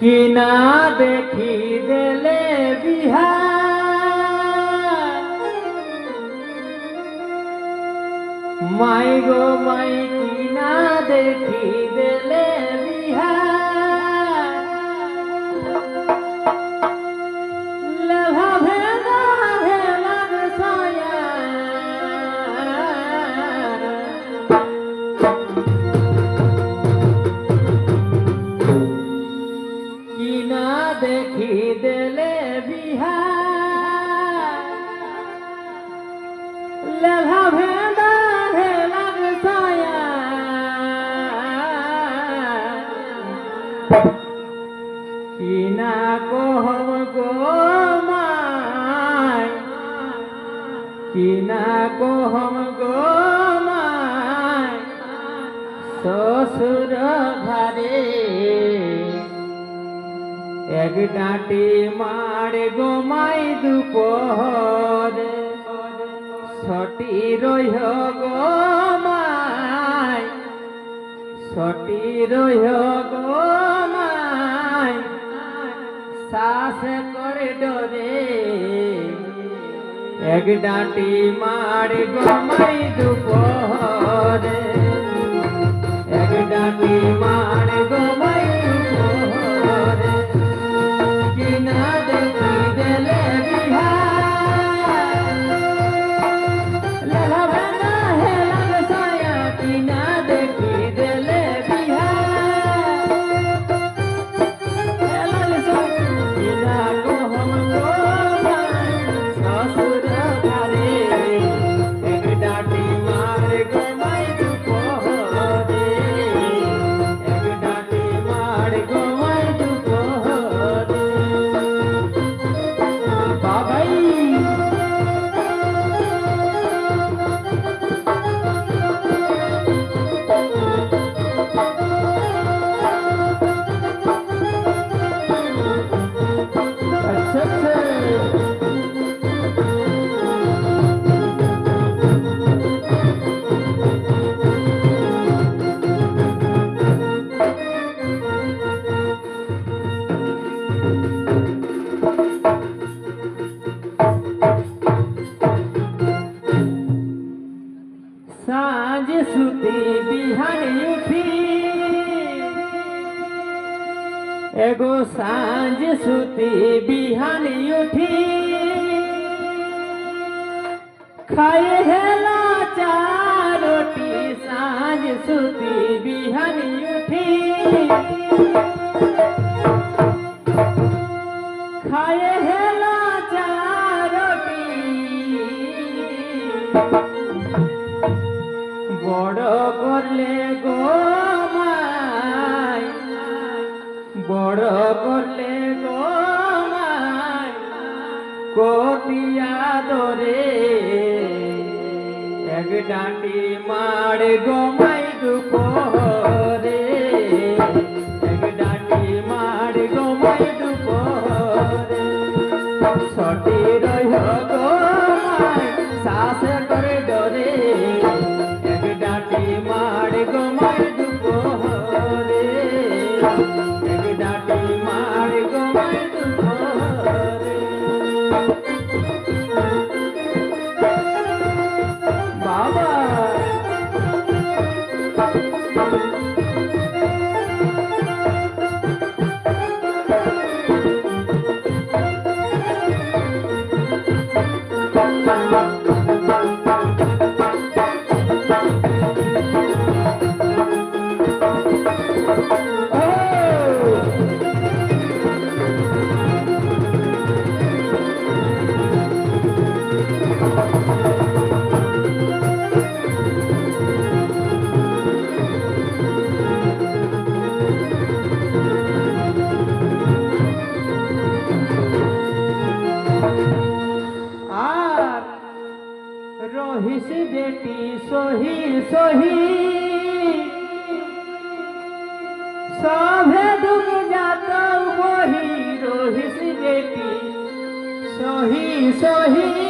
কিনা দেখি দেলে বিহার। মাই গো মাই কিনা দেখি দেলে দেলে বিহার লেভা ভেদা ভেলার ছায়া। কিনা কহম গো কিনা কহম গো মাই? শ্বশুর ঘরে এক ডাঁটি মারে গোমাই দুপহর। ছটি রইহ গোমাই ছটি রইহ গোমাই শ্বাস করে ডরে এক ডাঁটি মারে গোমাই দুপহরে। এক ডাঁটি মারে સાંજ સુધી બિહારી ઉઠી એગો સાંજ સુધી બિહારી ઉઠી ખાઈ હેલા ચાર રોટી સાંજ સુધી બિહારી বড় করলে গো মাই, বড় করলে গো মাই কতিয়া দরে এক ডাঁটি মারে গো মাই দুপরে। এক আর সহি সভে দুঃখ যাত বহি রহিস বেটি। সহি সহি।